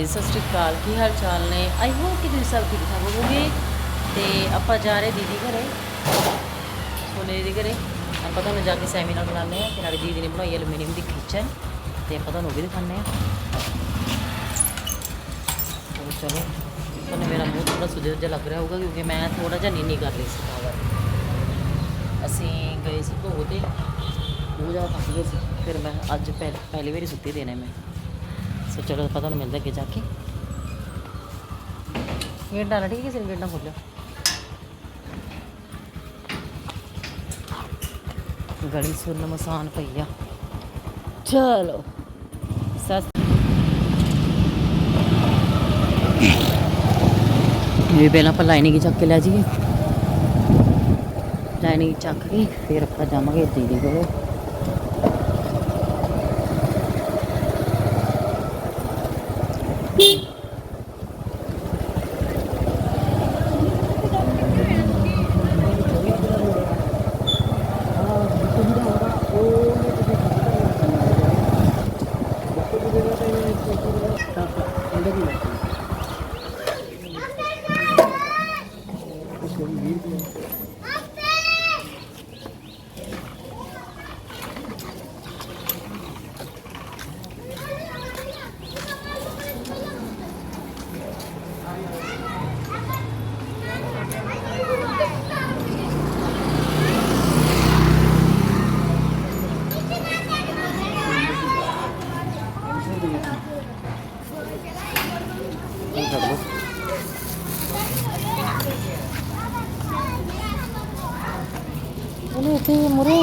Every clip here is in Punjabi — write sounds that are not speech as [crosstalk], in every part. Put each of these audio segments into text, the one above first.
ਗਾਇਸ ਸਤਿ ਸ਼੍ਰੀ ਅਕਾਲ। ਕੀ ਹਾਲ ਚਾਲ ਨੇ? ਆਈ ਹੋਪ ਕਿ ਤੁਸੀਂ ਸਭ ਠੀਕ ਠਾਕ ਹੋਵੋਗੇ। ਤੇ ਆਪਾਂ ਜਾ ਰਹੇ ਦੀਦੀ ਘਰੇ। ਸੋਨੇ ਦੀਦੀ ਘਰੇ। ਆਪਾਂ ਤੁਹਾਨੂੰ ਜਾ ਕੇ ਸੈਮੀਨਾਰ ਬਣਾਉਂਦੇ ਆ ਤੇ ਨਾਲੇ ਦੀਦੀ ਨੇ ਬਣਾਈ ਐਲੂਮੀਨੀਅਮ ਦੀ ਕਿਚਨ ਤੇ ਆਪਾਂ ਤੁਹਾਨੂੰ ਉਹ ਵੀ ਦਿਖਾਉਂਦੇ ਆ ਚਲੋ ਚਲੋ। ਤੁਹਾਨੂੰ ਮੇਰਾ ਮੂੰਹ ਥੋੜਾ ਸੁਜਿਆ ਜਿਹਾ ਲੱਗ ਰਿਹਾ ਹੋਊਗਾ, ਕਿਉਂਕਿ ਮੈਂ ਥੋੜਾ ਜਿਹਾ ਨੀਨੀ ਕਰ ਰਹੀ ਸੀ ਤਾਂ ਅਸੀਂ ਗਏ ਸੀ ਭੋਗ ਤੇ। ਉਹ ਜਾ ਥੱਕ ਗਏ ਸੀ। ਫਿਰ ਮੈਂ ਅੱਜ ਪਹਿ- ਪਹਿਲੀ ਵਾਰੀ ਸੁੱਤੀ ਦੇਣੇ ਮੈਂ। ਸੋ ਚਲੋ ਪਤਾ ਤੁਹਾਨੂੰ ਮਿਲਦੇ ਅੱਗੇ ਜਾ ਕੇ। ਗੇਟ ਡਾਲਾ ਠੀਕ ਹੈ ਸਿਰ ਗੇਟ ਨਾ ਖੋਲਿਓ ਗਲੀ ਸੁਣਨ ਮਸਾਨ ਪਈ ਆ। ਚਲੋ। ਸਸ ਇਹ ਪਹਿਲਾਂ ਆਪਾਂ ਲਾਈਨਿੰਗ ਚੱਕ ਕੇ ਲੈ ਜਾਈਏ। ਲਾਈਨਿੰਗ ਚੱਕ ਕੇ ਫਿਰ ਆਪਾਂ ਜਾਵਾਂਗੇ ਦੀਦੀ ਕੋਲ।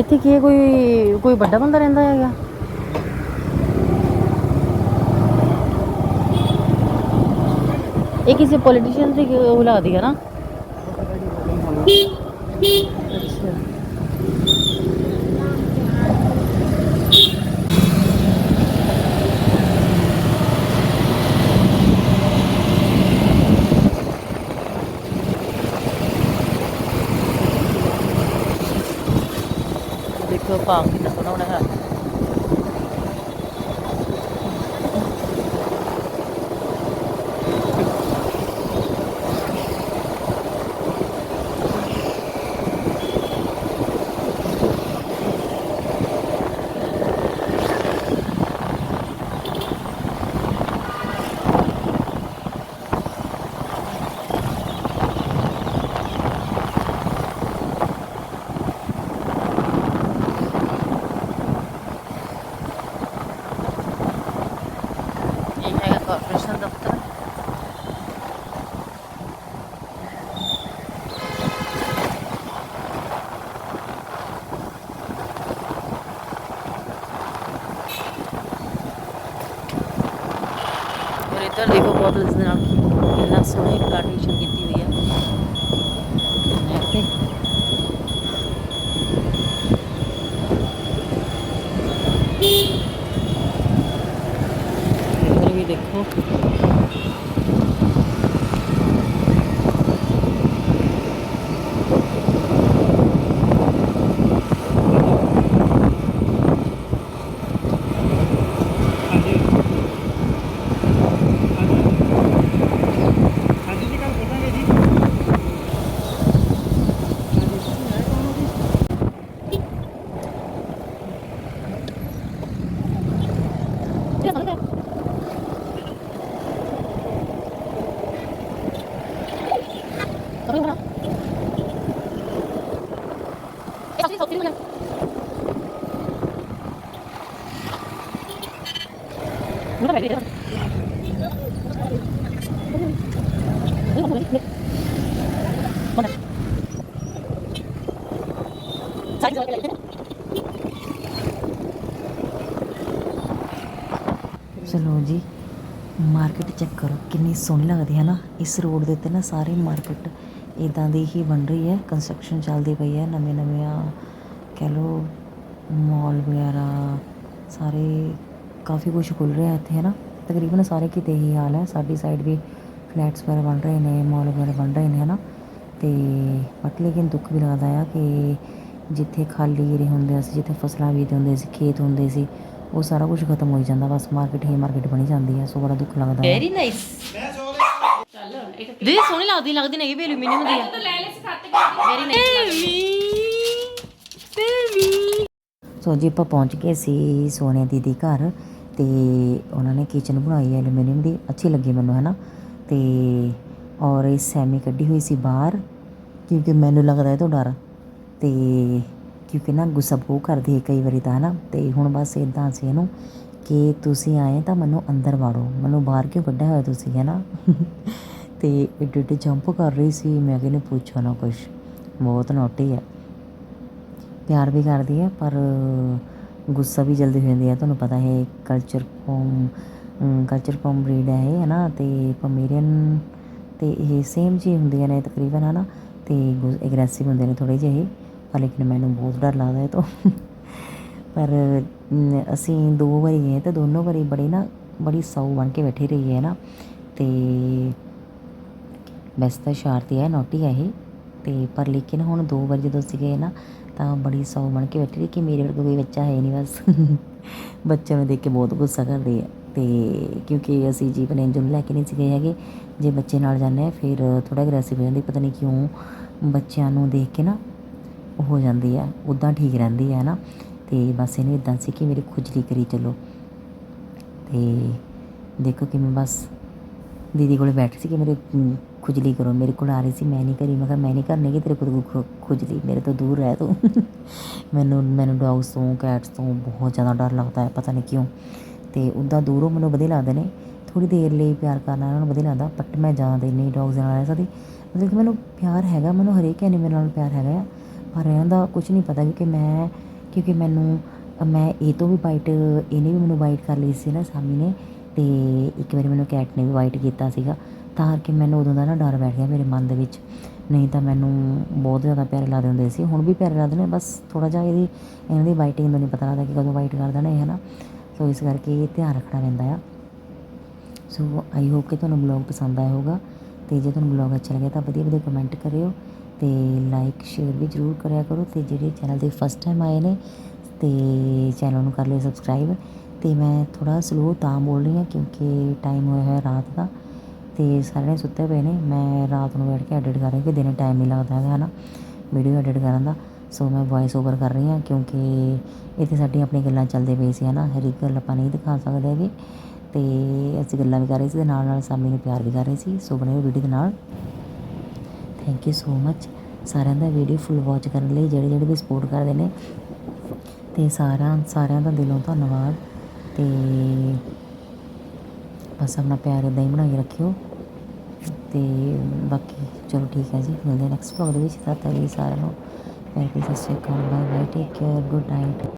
ਇੱਥੇ ਕੀ ਹੈ? ਕੋਈ ਕੋਈ ਵੱਡਾ ਬੰਦਾ ਰਹਿੰਦਾ ਹੈਗਾ? ਇਹ ਕਿਸੇ ਪੋਲੀਟੀਸ਼ੀਅਨ ਦੀ ਉਹ ਲੱਗਦੀ ਹੈ ਨਾ। ਦੇਖੋ ਪਾਰਕ ਕਿੰਨਾ ਸੋਹਣਾ ਹੋਣਾ ਹੈ ਇਹ Arkadaşlar Eva Bottles ne yapayım? Yıllar sonra ilk kardeşim gitti. 在哪里 ਜੀ ਮਾਰਕੀਟ ਚੈੱਕ ਕਰੋ, ਕਿੰਨੀ ਸੋਹਣੀ ਲੱਗਦੀ ਹੈ ਨਾ। ਇਸ ਰੋਡ ਦੇ ਉੱਤੇ ਨਾ ਸਾਰੀ ਮਾਰਕੀਟ ਇਦਾਂ ਦੀ ਹੀ ਬਣ ਰਹੀ ਹੈ ਕੰਸਟਰਕਸ਼ਨ ਚੱਲਦੀ ਪਈ ਹੈ ਨਵੇਂ ਨਵੀਆਂ ਕਹਿ ਲਓ ਮਾਲ ਵਗੈਰਾ, ਸਾਰੇ ਕਾਫੀ ਕੁਝ ਖੁੱਲ ਰਿਹਾ ਇੱਥੇ, ਹੈ ਨਾ। ਤਕਰੀਬਨ ਸਾਰੇ ਕਿਤੇ ਹੀ ਹਾਲ ਹੈ। ਸਾਡੀ ਸਾਈਡ ਵੀ ਫਲੈਟਸ ਵਗੈਰਾ ਬਣ ਰਹੇ ਨੇ ਮਾਲ ਵਗੈਰਾ ਬਣ ਰਹੇ ਨੇ, ਹੈ ਨਾ। ਤੇ ਬਟ ਲੇਕਿਨ ਦੁੱਖ ਵੀ ਲੱਗਦਾ ਆ ਕਿ ਜਿੱਥੇ ਖਾਲੀ ਏਰੀਆ ਹੁੰਦੇ ਸੀ, ਜਿੱਥੇ ਫਸਲਾਂ ਬੀਜਦੇ ਹੁੰਦੇ ਸੀ, ਖੇਤ ਹੁੰਦੇ ਸੀ ਉਹ ਸਾਰਾ ਕੁਝ ਖਤਮ ਹੋਈ ਜਾਂਦਾ ਬਸ ਮਾਰਕੀਟ ਹੀ ਮਾਰਕੀਟ ਬਣੀ ਜਾਂਦੀ ਹੈ ਸੋ ਬੜਾ ਦੁੱਖ ਲੱਗਦਾ ਹੈ ਵੈਰੀ ਨਾਈਸ ਦੀਦੀ ਸੋਹਣੀ ਲੱਗਦੀ ਲੱਗਦੀ ਨਹੀਂ ਵੀ ਐਲੂਮੀਨੀਅਮ ਦੀ ਆ ਵੈਰੀ ਨਾਈਸ ਸੋ ਜੀ ਆਪਾਂ ਪਹੁੰਚ ਗਏ ਸੀ ਸੋਹਣੇ ਦੀਦੀ ਘਰ ਤੇ ਉਹਨਾਂ ਨੇ ਕਿਚਨ ਬਣਾਈ ਹੈ ਐਲੂਮੀਨੀਅਮ ਦੀ ਅੱਛੀ ਲੱਗੀ ਮੈਨੂੰ ਹੈ ਨਾ ਤੇ ਔਰ ਇਹ ਸੈਮੀ ਕੱਢੀ ਹੋਈ ਸੀ ਬਾਹਰ ਕਿਉਂਕਿ ਮੈਨੂੰ ਲੱਗਦਾ ਇਹ ਤੋਂ ਡਰ। ਤੇ ਕਿਉਂਕਿ ਨਾ ਗੁੱਸਾ ਬਹੁਤ ਕਰਦੀ ਹੈ ਕਈ ਵਾਰੀ ਤਾਂ ਹੈ ਨਾ ਤੇ ਹੁਣ ਬਸ ਇਦਾਂ ਅਸੀਂ ਇਹਨੂੰ ਕਿ ਤੁਸੀਂ ਆਏ ਤਾਂ ਮੈਨੂੰ ਅੰਦਰ ਵਾੜੋ। ਮੈਨੂੰ ਬਾਹਰ ਕਿਉਂ ਕੱਢਿਆ ਹੋਇਆ ਤੁਸੀਂ ਹੈ ਨਾ ਤੇ ਏਡੇ ਏਡੇ ਜੰਪ ਕਰ ਰਹੀ ਸੀ। ਮੈਂ ਕਹਿੰਦੀ ਪੁੱਛੋ ਨਾ ਕੁਛ। ਬਹੁਤ ਨੋਟੀ ਹੈ ਪਿਆਰ ਵੀ ਕਰਦੀ ਹੈ ਪਰ ਗੁੱਸਾ ਵੀ ਜਲਦੀ ਹੋ ਜਾਂਦੀ ਹੈ ਤੁਹਾਨੂੰ ਪਤਾ ਹੈ culture from culture from breed ਹੈ ਇਹ ਹੈ ਨਾ ਤੇ ਪਮੇਰੀਅਨ ਤੇ ਇਹ ਸੇਮ ਜੀ ਹੁੰਦੀਆਂ ਨੇ ਤਕਰੀਬਨ ਹੈ ਨਾ ਤੇ ਐਗਰੈਸਿਵ ਹੁੰਦੇ ਨੇ ਥੋੜੇ ਜਿਹੇ। ਪਰ ਲੇਕਿਨ ਮੈਨੂੰ ਬਹੁਤ ਡਰ ਲੱਗਦਾ ਹੈ ਤੋਂ। ਪਰ ਅਸੀਂ ਦੋ ਵਾਰੀ ਗਏ ਤੇ ਦੋਨੋਂ ਵਾਰੀ ਬੜੇ ਨਾ, ਬੜੀ ਸਾਊ ਬਣ ਕੇ ਬੈਠੀ ਰਹੀ ਹੈ ਨਾ। ਤੇ ਵੈਸੇ ਤਾਂ ਸ਼ਾਰਤੀ ਹੈ ਨੋਟੀ ਹੈ ਇਹ। ਤੇ ਪਰ ਲੇਕਿਨ ਹੁਣ ਦੋ ਵਾਰ ਜਦੋਂ ਅਸੀਂ ਗਏ ਨਾ, ਤਾਂ ਬੜੀ ਸੌ ਬਣ ਕੇ ਬੈਠੀ ਰਹੀ ਕਿ ਮੇਰੇ ਵਰਗਾ ਕੋਈ ਬੱਚਾ ਹੈ ਨਹੀਂ ਬਸ। ਬੱਚਿਆਂ ਨੂੰ ਦੇਖ ਕੇ ਬਹੁਤ ਗੁੱਸਾ ਕਰਦੀ ਹੈ ਤੇ ਕਿਉਂਕਿ ਅਸੀਂ ਜੀਵਨ ਇੰਜਨ ਨੂੰ ਲੈ ਕੇ ਨਹੀਂ ਸੀ ਗਏ ਹੈਗੇ। ਜੇ ਬੱਚੇ ਨਾਲ ਜਾਂਦੇ ਆ, ਫਿਰ ਥੋੜਾ ਐਗਰੈਸਿਵ ਹੋ ਜਾਂਦੀ, ਪਤਾ ਨਹੀਂ ਕਿਉਂ ਬੱਚਿਆਂ ਨੂੰ ਦੇਖ ਕੇ ਨਾ ਹੋ ਜਾਂਦੀ ਹੈ ਉੱਦਾਂ ਠੀਕ ਰਹਿੰਦੀ ਹੈ ਨਾ ਅਤੇ ਬਸ ਇਹਨੂੰ ਇਦਾਂ ਸੀ ਕਿ ਮੇਰੀ ਖੁਜਲੀ ਕਰੀ ਚੱਲੋ। ਅਤੇ ਦੇਖੋ ਕਿਵੇਂ ਬਸ ਦੀਦੀ ਕੋਲ ਬੈਠੀ ਸੀ ਕਿ ਮੇਰੇ ਖੁਜਲੀ ਕਰੋ। ਮੇਰੇ ਕੋਲ ਆ ਰਹੀ ਸੀ, ਮੈਂ ਨਹੀਂ ਕਰੀ। ਮੈਂ ਕਿਹਾ, ਮੈਂ ਨਹੀਂ ਕਰਨੀ ਕਿ ਤੇਰੇ ਕੋਲ ਖੁ- ਖੁਜਲੀ। ਮੇਰੇ ਤੋਂ ਦੂਰ ਰਹਿ ਤੂੰ। [laughs] ਮੈਨੂੰ ਮੈਨੂੰ ਡੌਗਸ ਤੋਂ, ਕੈਟਸ ਤੋਂ ਬਹੁਤ ਜ਼ਿਆਦਾ ਡਰ ਲੱਗਦਾ ਹੈ, ਪਤਾ ਨਹੀਂ ਕਿਉਂ। ਤੇ ਉੱਦਾਂ ਦੂਰੋਂ ਮੈਨੂੰ ਵਧੀਆ ਲੱਗਦੇ ਨੇ। ਥੋੜੀ ਦੇਰ ਲਈ ਪਿਆਰ ਕਰਨਾ ਉਹਨਾਂ ਨੂੰ ਵਧੀਆ ਲੱਗਦਾ ਬਟ ਮੈਂ ਜ਼ਿਆਦਾ ਦੇਰ ਨਹੀਂ ਡੌਗਸ ਨਾਲ ਰਹਿ ਸਕਦੀ। ਮਤਲਬ ਕਿ ਮੈਨੂੰ ਪਿਆਰ ਹੈਗਾ, ਮੈਨੂੰ ਹਰੇਕ ਐਨੀਮਲ ਨਾਲ ਪਿਆਰ ਹੈਗਾ ਆ। ਪਰ ਇਹਨਾਂ ਦਾ ਕੁਝ ਨਹੀਂ ਪਤਾ ਕਿਉਂਕਿ ਮੈਂ, ਕਿਉਂਕਿ ਮੈਨੂੰ, ਮੈਂ ਇਹ ਤੋਂ ਵੀ ਬਾਈਟ ਇਹਨੇ ਵੀ ਮੈਨੂੰ ਬਾਈਟ ਕਰ ਲਈ ਸੀ ਨਾ ਸਾਮੀ ਨੇ ਤੇ ਇੱਕ ਵਾਰੀ ਮੈਨੂੰ ਕੈਟ ਨੇ ਵੀ ਬਾਈਟ ਕੀਤਾ ਸੀਗਾ। ਤਾਂ ਕਰਕੇ ਮੈਨੂੰ ਉਦੋਂ ਦਾ ਨਾ ਡਰ ਬੈਠ ਗਿਆ ਮੇਰੇ ਮਨ ਦੇ ਵਿੱਚ। ਨਹੀਂ ਤਾਂ ਮੈਨੂੰ ਬਹੁਤ ਜ਼ਿਆਦਾ ਪਿਆਰੇ ਲੱਗਦੇ ਹੁੰਦੇ ਸੀ। ਹੁਣ ਵੀ ਪਿਆਰੇ ਲੱਗਦੇ ਨੇ, ਬਸ ਥੋੜਾ ਜਿਹਾ ਇਹਦੀ, ਇਹਨਾਂ ਦੀ ਬਾਈਟਿੰਗ ਦਾ ਨਹੀਂ ਪਤਾ ਲੱਗਦਾ ਕਿ ਕਦੋਂ ਬਾਈਟ ਕਰ ਦੇਣਾ ਇਹ ਹੈ ਨਾ ਸੋ ਇਸ ਕਰਕੇ ਇਹ ਧਿਆਨ ਰੱਖਣਾ ਪੈਂਦਾ ਆ। ਸੋ ਆਈ ਹੋਪ ਕਿ ਤੁਹਾਨੂੰ ਬਲੌਗ ਪਸੰਦ ਆਇਆ ਹੋਗਾ ਤੇ ਜੇ ਤੁਹਾਨੂੰ ਬਲੌਗ ਅੱਛਾ ਲੱਗਿਆ ਤਾਂ ਵਧੀਆ ਵਧੀਆ ਕਮੈਂਟ ਕਰਿਓ। ਤੇ ਲਾਈਕ ਸ਼ੇਅਰ ਵੀ ਜ਼ਰੂਰ ਕਰਿਆ ਕਰੋ ਤੇ ਜਿਹੜੇ ਚੈਨਲ ਦੇ ਫਸਟ ਟਾਈਮ ਆਏ ਨੇ, ਤੇ ਚੈਨਲ ਨੂੰ ਕਰ ਲਿਓ ਸਬਸਕ੍ਰਾਈਬ ਤੇ ਮੈਂ ਥੋੜਾ ਸਲੋ ਤਾਂ ਬੋਲ ਰਹੀ ਹਾਂ ਕਿਉਂਕਿ ਟਾਈਮ ਹੋਇਆ ਹੋਇਆ ਰਾਤ ਦਾ ਤੇ ਸਾਰੇ ਸੁੱਤੇ ਪਏ ਨੇ, ਮੈਂ ਰਾਤ ਨੂੰ ਬੈਠ ਕੇ ਐਡਿਟ ਕਰ ਰਹੀ ਕਿ ਦਿਨੇ ਟਾਈਮ ਨਹੀਂ ਲੱਗਦਾ ਹੈਗਾ ਹਨਾ ਵੀਡੀਓ ਐਡਿਟ ਕਰਨ ਦਾ ਸੋ ਮੈਂ ਵੌਇਸ ਓਵਰ ਕਰ ਰਹੀ ਹਾਂ ਕਿਉਂਕਿ ਇੱਥੇ ਸਾਡੀਆਂ ਆਪਣੀ ਗੱਲਾਂ ਚੱਲਦੇ ਪਈ ਸੀ ਹਨਾ ਹਰ ਇੱਕ ਗੱਲ ਆਪਾਂ ਨਹੀਂ ਦਿਖਾ ਸਕਦੇ ਹੈਗੇ ਤੇ ਅਸੀਂ ਗੱਲਾਂ ਵੀ ਕਰ ਰਹੇ ਸੀ ਤੇ ਨਾਲ ਨਾਲ ਸਾਮੀ ਨੂੰ ਪਿਆਰ ਵੀ ਕਰ ਰਹੇ ਸੀ, ਸੋ ਬਣੇ ਵੀਡੀਓ ਦੇ ਨਾਲ। ਥੈਂਕ ਯੂ ਸੋ ਮੱਚ ਸਾਰਿਆਂ ਦਾ ਵੀਡੀਓ ਫੁੱਲ ਵਾਚ ਕਰਨ ਲਈ, ਜਿਹੜੇ ਜਿਹੜੇ ਵੀ ਸਪੋਰਟ ਕਰਦੇ ਨੇ। ਤੇ ਸਾਰਿਆਂ ਸਾਰਿਆਂ ਦਾ ਦਿਲੋਂ ਧੰਨਵਾਦ। ਤੇ ਬਸ ਆਪਣਾ ਪਿਆਰ ਇਦਾਂ ਹੀ ਬਣਾਈ ਰੱਖਿਓ। ਤੇ ਬਾਕੀ ਚਲੋ ਠੀਕ ਹੈ ਜੀ, ਮਿਲਦੇ ਨੈਕਸਟ ਵਲੌਗ ਦੇ ਵਿੱਚ। ਤਦ ਤੱਕ ਲਈ ਸਾਰਿਆਂ ਨੂੰ, ਪਿਆਰ ਭਰੀ ਸਤਿ ਸ਼੍ਰੀ ਅਕਾਲ bye bye take care good night